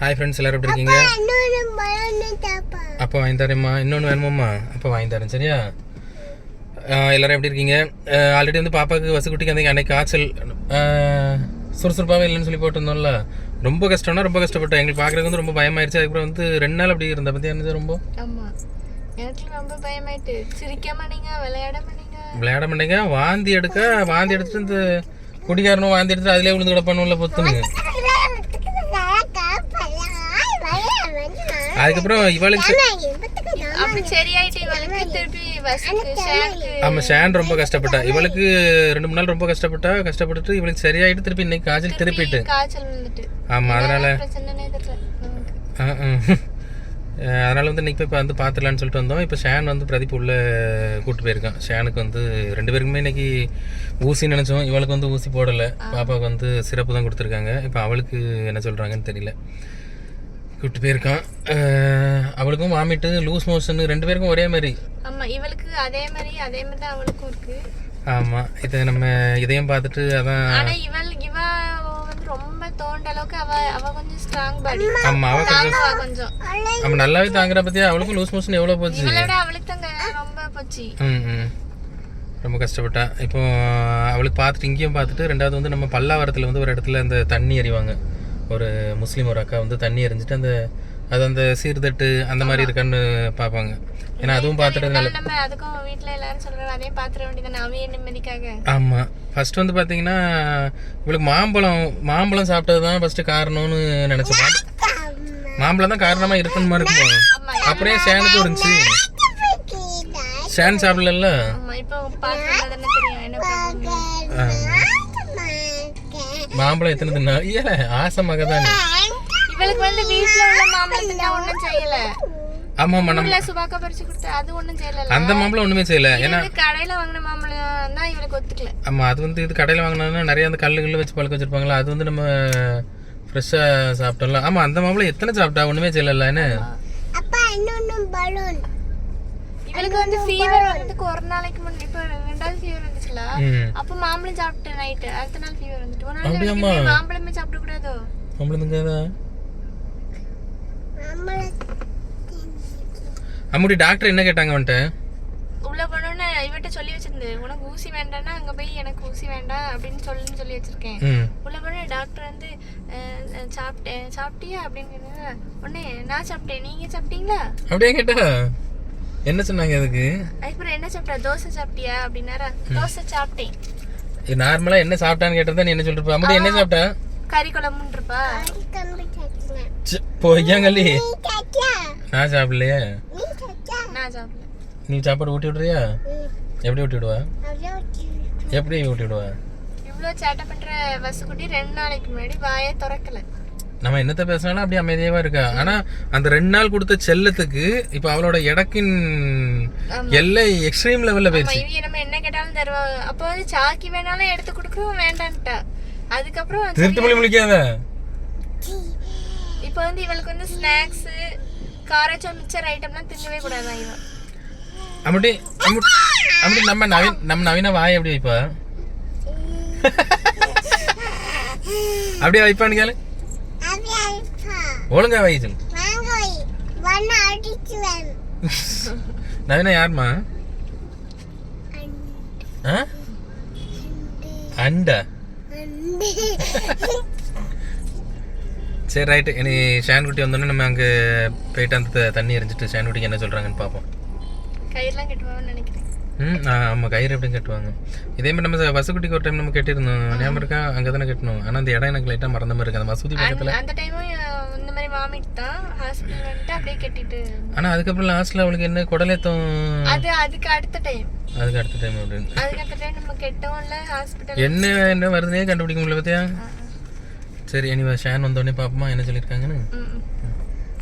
Hi friends எல்லாரும் எப்படி இருக்கீங்க? அப்போ வாங்கி தரேம்மா. இன்னொன்று வேணுமாம்மா? அப்போ வாங்கி தரேன் சரியா? எல்லாரும் எப்படி இருக்கீங்க? ஆல்ரெடி வந்து பாப்பாவுக்கு வசுக்குட்டிக்கு அந்த அன்னைக்கு காய்ச்சல். சுறுசுறுப்பாகவே இல்லைன்னு சொல்லி போட்டிருந்தோம்ல. ரொம்ப கஷ்டம்னா ரொம்ப கஷ்டப்பட்டோம். எங்களுக்கு பார்க்குறதுக்கு வந்து ரொம்ப பயமாயிருச்சு. அதுக்கப்புறம் வந்து ரெண்டு நாள் அப்படி இருந்த பற்றி இருந்தது ரொம்ப? எனக்கு ரொம்ப பயமாயிட்டு. சிரிக்க மாட்டீங்க விளையாட மாட்டீங்க விளையாட மாட்டேங்க. வாந்தி எடுக்க வாந்தி எடுத்துட்டு இந்த குடிகாரனும் வாந்தி எடுத்துட்டு அதிலே விழுந்து கிடப்பானுல பொத்துன்னு. அதுக்கப்புறம் இவளுக்கு ஆமாம் ஷேன் ரொம்ப கஷ்டப்பட்டா. இவளுக்கு ரெண்டு மூணு நாள் ரொம்ப கஷ்டப்பட்டா கஷ்டப்பட்டுட்டு இவளுக்கு சரியாயிட்டு திருப்பி இன்னைக்கு காய்ச்சல் திருப்பிட்டு. ஆமாம் அதனால அதனால வந்து இன்னைக்கு போய் இப்போ வந்து பார்த்துலான்னு சொல்லிட்டு வந்தோம். இப்போ ஷேன் வந்து பிரதீப் உள்ள கூட்டு போயிருக்கான். ஷேனுக்கு வந்து ரெண்டு பேருக்குமே இன்னைக்கு ஊசி நினச்சோம். இவளுக்கு வந்து ஊசி போடலை. பாப்பாவுக்கு வந்து சிறப்பு தான் கொடுத்துருக்காங்க. இப்போ அவளுக்கு என்ன சொல்கிறாங்கன்னு தெரியல. கூட்டு போயிருக்கான். அவளுக்கும் வாமிட்டு லூஸ் மோஷன் ரெண்டு பேருக்கும் ஒரே மாதிரி. ஆமா இவளுக்கு அதே மாதிரி அதே மாதிரி தான் அவளுக்கும் இருக்கு. ஆமாம் இதை நம்ம இதையும் பார்த்துட்டு அதான் ஆனா இவள் இவ வந்து ரொம்ப தோண்ட அளவுக்கு அவ அவ கொஞ்சம் ஸ்ட்ராங் பாடி ஆமாம் அவள் கொஞ்சம் கொஞ்சம். நம்ம நல்லாவே தாங்குற பற்றியா அவளுக்கும் லூஸ் மோஷன் எவ்வளோ போச்சு? இவளை விட அவளுக்கு தாங்க ரொம்ப போச்சு. ம் ம். ரொம்ப கஷ்டப்பட்டா. இப்போ அவளுக்கு பார்த்துட்டு இங்கேயும் பார்த்துட்டு ரெண்டாவது வந்து நம்ம பல்லாவரத்தில் வந்து ஒரு இடத்துல அந்த தண்ணி எறிவாங்க. ஒரு முஸ்லீம் ஒரு அக்கா வந்து தண்ணி எறிஞ்சிட்டு அந்த அது அந்த சீர்தட்டு அந்த மாதிரி இருக்கான்னு பார்ப்பாங்க. ஏன்னா அதுவும் பார்த்துட்டு நல்ல நம்ம அதுக்கும் வீட்ல எல்லாரும் சொல்றாங்க அதே பாத்திர வேண்டியதானே அவைய நிம்மதிக்காக? ஆமாம் ஃபர்ஸ்ட் வந்து பார்த்தீங்கன்னா இவளுக்கு மாம்பழம் மாம்பழம் சாப்பிட்டது தான் ஃபஸ்ட்டு காரணம்னு நினச்சோம் மாம்பழம். தான் காரணமாக இருக்குன்னு மாதிரி இருக்கும்? ஏன் சேனுக்கு இருந்துச்சு சேன் சாப்பிடல மாம்பழம் எத்தனை தின்னா? ஏல ஆசை மக தானே இவளுக்கு வந்து வீட்ல உள்ள மாம்பழத்தை ஒண்ணும் செய்யல. ஆமாம்மா நம்ம இல்ல சுபாக்கா பறிச்சு கொடுத்து அது ஒண்ணும் செய்யல அந்த மாம்பழம் ஒன்றுமே செய்யல. ஏன்னா இது கடையில வாங்கின மாம்பழம் தான் இவளுக்கு ஒத்துக்கல. ஆமாம் அது வந்து இது கடையில் வாங்கினோன்னா நிறைய அந்த கல்லு கல்லு வச்சு பழக்க வச்சிருப்பாங்களா? அது வந்து நம்ம ஃப்ரெஷ்ஷாக சாப்பிட்டோம்ல. ஆமாம் அந்த மாம்பழம் எத்தனை சாப்பிட்டா ஒன்றுமே செய்யல என்ன? இவளுக்கு வந்து ஃபீவர் வந்து ஒரு நாளைக்கு முன்னாடி இப்போ ரெண்டாவது ஃபீவர் ம். அப்ப மாம்பழம் சாப்பிட்டு நைட்டு அடுத்த நாள் ஃபீவர் வந்துட்டு. ஒரு நாள் மாம்பழமே சாப்பிட கூடாதோ மாம்பழம் அம்முடி டாக்டர் என்ன கேட்டாங்க வந்துட்டு உள்ள போனோன்னு இவட்ட சொல்லி வச்சிருந்தேன் உனக்கு ஊசி வேண்டாம்னா அங்க போய் எனக்கு ஊசி வேண்டாம் அப்படின்னு சொல்லுன்னு சொல்லி வச்சிருக்கேன். உள்ள போன டாக்டர் வந்து சாப்பிட்டேன். சாப்பிட்டியா? அப்படின்னு கேட்டாங்க. உடனே நான் சாப்பிட்டேன். நீங்க சாப்பிட்டீங்களா? அப்படியே கேட்டா? என்ன சொன்னாங்க அதுக்கு? அதுக்கப்புறம் என்ன சாப்பிட்டா? தோசை சாப்பிட்டியா? அப்படின்னாரா. தோசை சாப்பிட்டேன். நார்மலாக என்ன சாப்பிட்டான்னு கேட்டதா நீ என்ன சொல்லிருப்ப? அம்முடி என்ன சாப்பிட்டா? கறி குழம்புன்னு இருப்பா ச்ச, பொய்யாங்கல்லி. நான் சாப்பிடலையே. நான் சாப்பிடல. நீ சாப்பாடு ஊட்டி விடுறியா? எப்படி ஊட்டி விடுவா? எப்படி ஊட்டி விடுவா? இவ்வளோ சேட்டை பண்ற வசுக்குட்டி ரெண்டு நாளைக்கு முன்னாடி வாயை திறக்கல. நம்ம என்னத்த பேசினாலும் அப்படியே அமைதியாவா இருக்கா? ஆனா அந்த ரெண்டு நாள் கொடுத்த செல்லத்துக்கு இப்ப அவளோட இடக்கின் எல்லை எக்ஸ்ட்ரீம் லெவல்ல போயிடுச்சு நம்ம என்ன கேட்டாலும் தருவா. அப்போ வந்து சாக்கி வேணாலும் எடுத்து கொடுக்குறோம் வேண்டான்ட்டா அதுக்கப்புறம் வந்து திருட்டு மொழி முழிக்காத. இப்போ வந்து இவளுக்கு வந்து ஸ்நாக்ஸ் காரச்சோல் மிச்சர் ஐட்டம்லாம் திங்கவே கூடாதான் இவன் அம்முட்டி அம்முட்டி நம்ம நவீன் நம்ம நவீன வாய் எப்படி வைப்பா? அப்படியே வைப்பான்னு கேளு. ஒழுங்கா வை சொல்லு நவீனா யாருமா? ஆ? அண்டா? சரி ரைட்டு இனி ஷான்குட்டி வந்தோடனே நம்ம அங்கே போயிட்டு அந்த தண்ணி எரிஞ்சிட்டு ஷான்குட்டிக்கு என்ன சொல்கிறாங்கன்னு பார்ப்போம். கயிறுலாம் கட்டுவான்னு நினைக்கிறேன். ம் ஆ, ஆமாம் கயிறு எப்படியும் கட்டுவாங்க? இதே மாதிரி நம்ம வசுக்குட்டிக்கு ஒரு டைம் நம்ம கட்டியிருந்தோம். ஞாபகம் இருக்கா? அங்கே தானே கட்டணும் ஆனால் அந்த இடம் எனக்கு லைட்டாக மறந்த மாதிரி இருக்கு. அந்த மசூதி பக்கத்தில். அந்த டைமும் வாமிட் தான் ஹாஸ்பிட்டல் வந்துட்டு அப்படியே கட்டிட்டு ஆனால் அதுக்கப்புறம் லாஸ்ட்டில் அவளுக்கு என்ன குடலேத்தம்? அது அதுக்கு அடுத்த டைம் அதுக்கு அடுத்த டைம் அப்படின்னு. அதுக்கு அடுத்த டைம் நம்ம கெட்டவும் இல்லை ஹாஸ்பிட்டல் என்ன என்ன வருதுனே கண்டுபிடிக்க முடியல பார்த்தியா சரி இனி ஷான் வந்தோடனே பார்ப்போமா என்ன சொல்லியிருக்காங்கன்னு.